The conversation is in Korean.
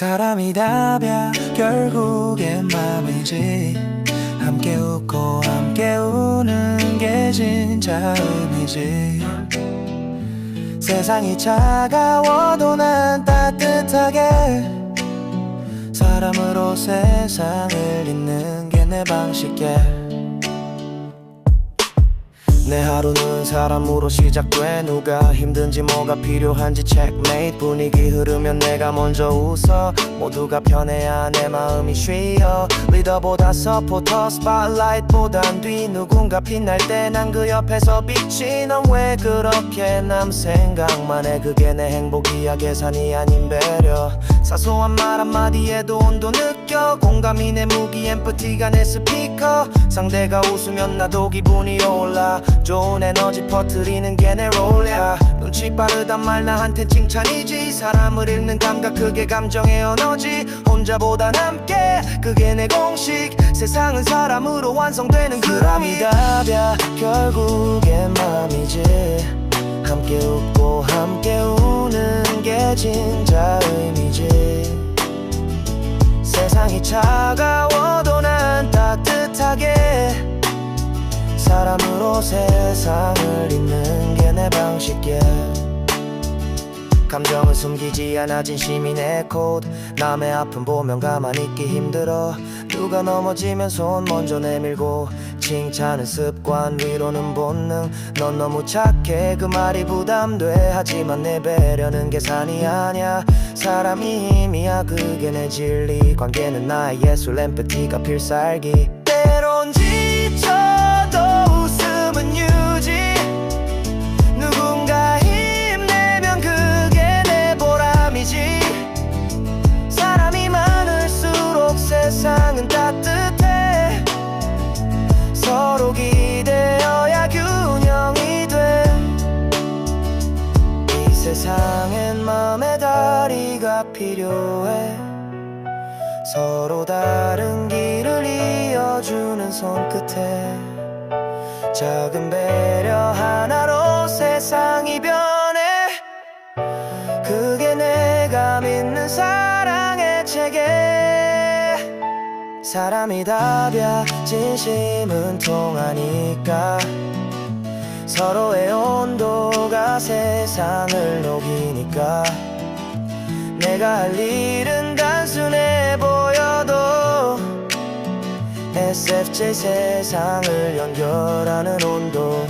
사람이 답이야. 결국엔 맘이지. 함께 웃고 함께 우는 게 진짜 의미지. 세상이 차가워도 난 따뜻하게. 사람으로 세상을 잇는 게 내 방식이야 내 하루는 사람으로 시작돼. 누가 힘든지 뭐가 필요한지 체크메이트 분위기 흐르면 내가 먼저 웃어. 모두가 편해야 내 마음이 쉬어. 리더보다 서포터 스팟라이트보단 뒤 누군가 빛날 때 난 그 옆에서 빛이 넌 왜 그렇게 남 생각만 해. 그게 내 행복이야 계산이 아닌 배려 사소한 말 한마디에도 온도 느껴. 공감이 내 무기 엠프티가 내 스피커. 상대가 웃으면 나도 기분이 올라. 좋은 에너지 퍼뜨리는 게 내 롤이야 눈치 빠르단 말 나한텐 칭찬이지. 사람을 읽는 감각 그게 감정의 언어지. 혼자보단 함께 그게 내 공식. 세상은 사람으로 완성되는 그람이 답이야 결국엔 맘이지. 함께 웃고 함께 우는 게 진짜 의미지 세상이 차가워도 난 따뜻하게 사람으로 세상을 잇는 게 내 방식이야. 감정을 숨기지 않아 진심이 내 코드 남의 아픔 보면 가만히 있기 힘들어. 누가 넘어지면 손 먼저 내밀고 칭찬은 습관 위로는 본능. 넌 너무 착해. 그 말이 부담돼. 하지만 내 배려는 계산이 아냐 사람이 힘이야. 그게 내 진리. 관계는 나의 예술 엠프티가 필살기. 때론 지쳐도 웃음은 유지. 누군가 힘내면 그게 내 보람이지. 사람이 많을수록 세상은 따뜻해 필요해. 서로 다른 길을 이어주는 손끝에 작은 배려 하나로 세상이 변해. 그게 내가 믿는 사랑의 체계. 사람이 답이야 진심은 통하니까. 서로의 온도가 세상을 녹이니까 내가 할 일은 단순해 보여도 SFJ 세상을 연결하는 온도